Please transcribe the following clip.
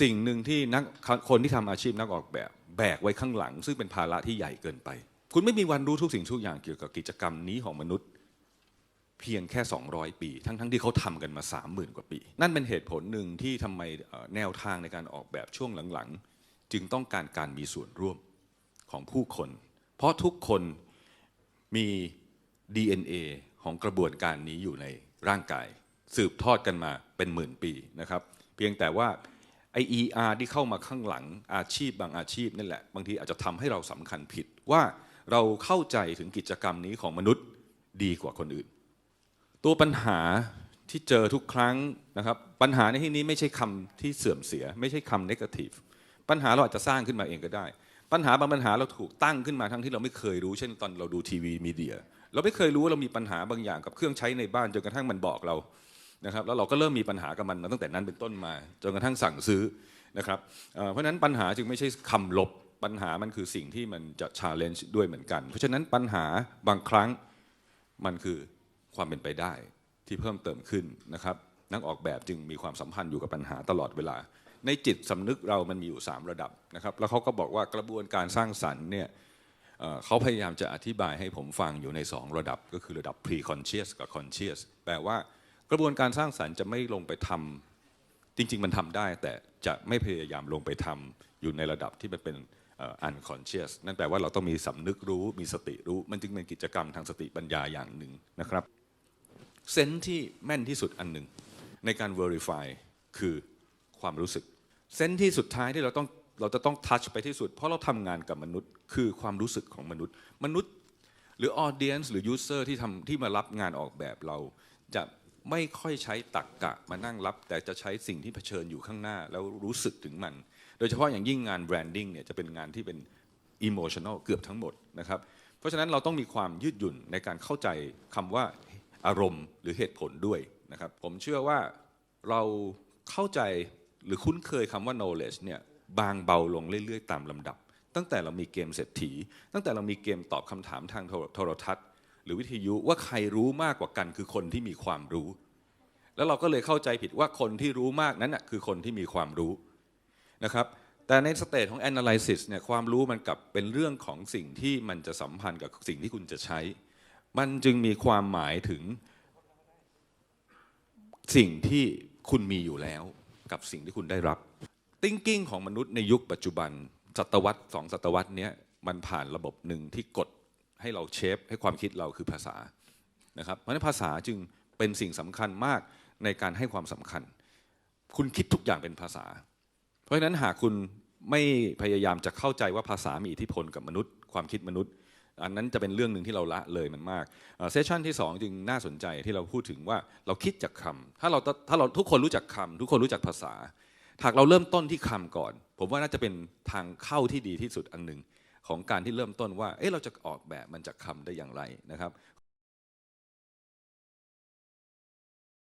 สิ่งหนึ่งที่นักคนที่ทำอาชีพนักออกแบบ แบกไว้ข้างหลัง ซึ่งเป็นภาระที่ใหญ่เกินไป คุณไม่มีวันรู้ทุกสิ่งทุกอย่างเกี่ยวกับกิจกรรมนี้ของมนุษย์ เพียงแค่ 200 ปี ทั้งๆที่เขาทำกันมา 30,000 กว่าปี นั่นเป็นเหตุผลหนึ่งที่ทำไมแนวทางในการออกแบบช่วงหลังๆ จึงต้องการการมีส่วนร่วมของผู้คน เพราะทุกคนมี DNA ของกระบวนการนี้อยู่ในร่างกาย สืบทอดกันมาเป็นหมื่นปีนะครับ เพียงแต่ว่า ไอ ER ที่เข้ามาข้างหลังอาชีพบางอาชีพนั่นแหละ บางทีอาจจะทำให้เราสำคัญผิดว่าเราเข้าใจถึงกิจกรรมนี้ของมนุษย์ดีกว่าคนอื่น ตัวปัญหาที่เจอทุกครั้งนะครับ ปัญหาในที่นี้ไม่ใช่คำที่เสื่อมเสีย ไม่ใช่คำ negative ปัญหาเราอาจจะสร้างขึ้นมาเองก็ได้ ปัญหาบางปัญหาเราถูกตั้งขึ้นมาทั้งที่เราไม่เคยรู้ เช่นตอนเราดูทีวีมีเดีย เราไม่เคยรู้ว่าเรามีปัญหาบางอย่างกับเครื่องใช้ในบ้านจนกระทั่งมันบอกเรา นะครับแล้วเราก็เริ่มมีปัญหากับมันมาตั้งแต่นั้นเป็นต้นมาจนกระทั่งสั่งซื้อนะครับเพราะฉะนั้นปัญหาจึงไม่ใช่คำลบปัญหามันคือสิ่งที่มันจะ challenge ด้วยเหมือนกัน เพราะฉะนั้นปัญหาบางครั้งมันคือความเป็นไปได้ที่เพิ่มเติมขึ้นนะครับ นักออกแบบจึงมีความสัมพันธ์อยู่กับปัญหาตลอดเวลา ในจิตสำนึกเรามันมีอยู่ 3 ระดับนะครับ แล้วเขาก็บอกว่ากระบวนการสร้างสรรค์เนี่ยเอ่อเขาพยายามจะอธิบายให้ผมฟังอยู่ใน 2 ระดับก็คือระดับ pre-conscious กับ conscious แปลว่า กระบวนการสร้างสรรค์จะไม่ลงไปทำจริง ๆ มันทำได้ แต่จะไม่พยายามลงไปทำอยู่ในระดับที่มันเป็นอ่อ unconscious นั่นแปลว่าเราต้องมีสำนึกรู้มีสติรู้ มันจึงเป็นกิจกรรมทางสติปัญญาอย่างหนึ่งนะครับเซนที่แม่นที่สุดอันหนึ่งในการ verify คือความรู้สึก เซนที่สุดท้ายที่เราต้องเราจะต้องทัชไปที่สุด เพราะเราทำงานกับมนุษย์ คือความรู้สึกของมนุษย์ มนุษย์ หรือ audience หรือ user ที่ทำที่มารับงานออกแบบเราจะ ไม่ค่อยใช้ตักกะมานั่งรับ แต่จะใช้สิ่งที่เผชิญอยู่ข้างหน้าแล้วรู้สึกถึงมัน โดยเฉพาะอย่างยิ่งงาน branding เนี่ยจะเป็นงานที่เป็น emotional เกือบทั้งหมดนะครับ เพราะฉะนั้นเราต้องมีความยืดหยุ่นในการเข้าใจคำว่าอารมณ์หรือเหตุผลด้วยนะครับ ผมเชื่อว่าเราเข้าใจหรือคุ้นเคยคำว่า knowledge เนี่ยบางเบาลงเรื่อยๆ ตามลำดับ ตั้งแต่เรามีเกมเศรษฐี ตั้งแต่เรามีเกมตอบคำถามทางโทรทัศน์ รือวิทยุว่าใครรู้มากกว่ากันคือคนที่มีความรู้ แล้วเราก็เลยเข้าใจผิดว่าคนที่รู้มากนั้นน่ะคือคนที่มีความรู้นะครับแต่ในสเตจของ analysis เนี่ยความรู้มันกลับเป็นเรื่องของสิ่งที่มันจะสัมพันธ์กับสิ่งที่คุณจะใช้ มันจึงมีความหมายถึงสิ่งที่คุณมีอยู่แล้วกับสิ่งที่คุณได้รับ thinking ของมนุษย์ในยุคปัจจุบันศตวรรษสองศตวรรษนี้มันผ่านระบบหนึ่งที่กด ให้เราเชฟให้ความคิดเราคือภาษานะครับเพราะฉะนั้นภาษาจึงเป็นสิ่งสำคัญมากในการให้ความสำคัญ คุณคิดทุกอย่างเป็นภาษา เพราะฉะนั้นหากคุณไม่พยายามจะเข้าใจว่าภาษามีอิทธิพลกับมนุษย์ ความคิดมนุษย์ อันนั้นจะเป็นเรื่องหนึ่งที่เราละเลยมันมากเซสชันที่สองจึงน่าสนใจที่เราพูดถึงว่าเราคิดจากคำถ้าเราถ้าเราทุกคนรู้จักคำทุกคนรู้จักภาษาหากเราเริ่มต้นที่คำก่อน ผมว่าน่าจะเป็นทางเข้าที่ดีที่สุดอันหนึ่ง ของการที่เริ่มต้นว่าเอ๊ะเราจะออกแบบมันจากคำได้อย่างไรนะครับ